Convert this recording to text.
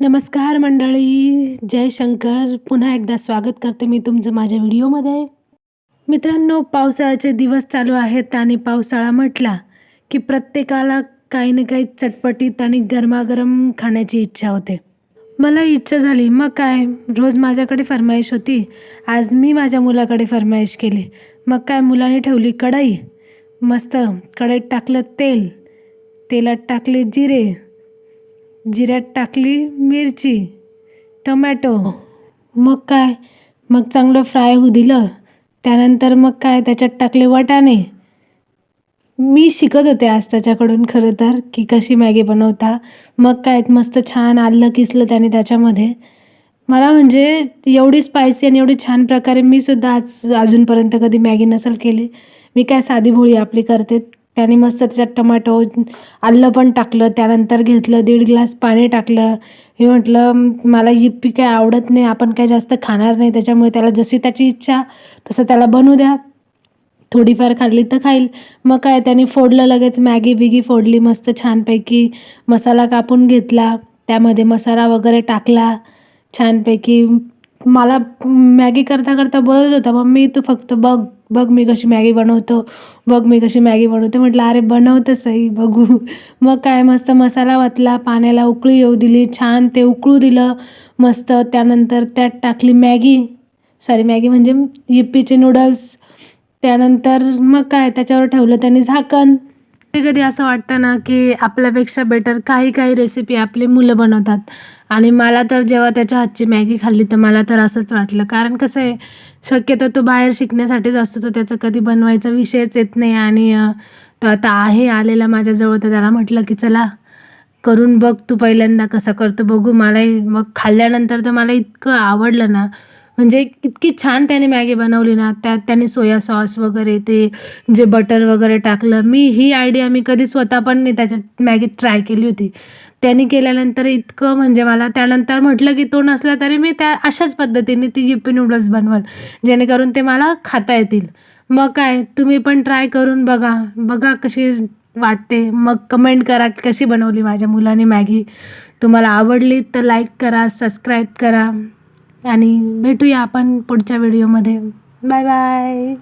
नमस्कार मंडळी जय शंकर. पुन्हा एकदा स्वागत करते मी तुमचं माझ्या व्हिडिओमध्ये. मित्रांनो पावसाळ्याचे दिवस चालू आहेत आणि पावसाळा म्हटला की प्रत्येकाला काही ना काही चटपटीत आणि गरमागरम खाण्याची इच्छा होते. मला इच्छा झाली मग काय? रोज माझ्याकडे फरमाईश होती. आज मी माझ्या मुलाकडे फरमाईश केली. मग काय मुलाने ठेवली कढई? मस्त कढईत टाकलं तेल. तेलात टाकले जिरे. जिऱ्यात टाकली मिरची टमॅटो. मग काय? मग चांगलं फ्राय होऊ दिलं. त्यानंतर मग काय त्याच्यात टाकले वाटाणे. मी शिकत होते आज त्याच्याकडून खरं तर की कशी मॅगी बनवता. मग काय मस्त छान आलं किसलं त्याने त्याच्यामध्ये. मला म्हणजे एवढी स्पायसी आणि एवढी छान प्रकारे मी सुद्धा आज अजूनपर्यंत कधी मॅगी नसेल केली. मी काय साधी भोळी आपली करते त्याने मस्त त्याच्यात टमाटो आलं पण टाकलं त्यानंतर घेतलं दीड ग्लास पाणी टाकलं. हे म्हटलं मला हिप्पी काय आवडत नाही आपण काय जास्त खाणार नाही त्याच्यामुळे त्याला जशी त्याची इच्छा तसं त्याला बनवू द्या. थोडीफार खाल्ली तर खाईल. मग काय त्याने फोडलं लगेच मॅगी बिगी फोडली मस्त छानपैकी मसाला कापून घेतला. त्यामध्ये मसाला वगैरे टाकला छानपैकी मला मॅगी करता करता बोलत होता मम्मी तू फक्त बघ बघ मी कशी मॅगी बनवतो बघ मी कशी मॅगी बनवते. म्हटलं अरे बनवतं सई बघू. मग काय मस्त मसाला वाटला पाण्याला उकळी येऊ दिली छान ते उकळू दिलं मस्त त्यानंतर त्यात टाकली मॅगी. सॉरी मॅगी म्हणजे यिप्पीचे नूडल्स. त्यानंतर मग काय त्याच्यावर ठेवलं त्यांनी झाकण. कधी कधी असं वाटतं ना की आपल्यापेक्षा बेटर काही काही रेसिपी आपली मुलं बनवतात. आणि मला तर जेव्हा त्याच्या हातची मॅगी खाल्ली तर मला तर असंच वाटलं. कारण कसं आहे शक्यतो तो बाहेर शिकण्यासाठीच असतो तर त्याचं कधी बनवायचा विषयच येत नाही. आणि तो आता आहे आलेला माझ्याजवळ तर त्याला म्हटलं की चला करून बघ तू पहिल्यांदा कसं करतो बघू. मलाही मग खाल्ल्यानंतर तर मला इतकं आवडलं ना म्हणजे इतकी छान त्याने मॅगी बनवली ना त्यात त्याने सोया सॉस वगैरे ते जे बटर वगैरे टाकलं मी ही आयडिया मी कधी स्वतः पण नाही त्याच्यात मॅगीत ट्राय केली होती. त्यांनी केल्यानंतर इतकं म्हणजे मला त्यानंतर म्हटलं की तो नसला तरी मी त्या अशाच पद्धतीने ती जिप्पी नूडल्स बनवल जेणेकरून ते मला खाता येतील. मग काय तुम्ही पण ट्राय करून बघा बघा कशी वाटते. मग कमेंट करा कशी बनवली माझ्या मुलाने मॅगी. तुम्हाला आवडली तर लाईक करा सबस्क्राईब करा. आणि भेटूया आपण पुढच्या व्हिडिओमध्ये. Bye bye.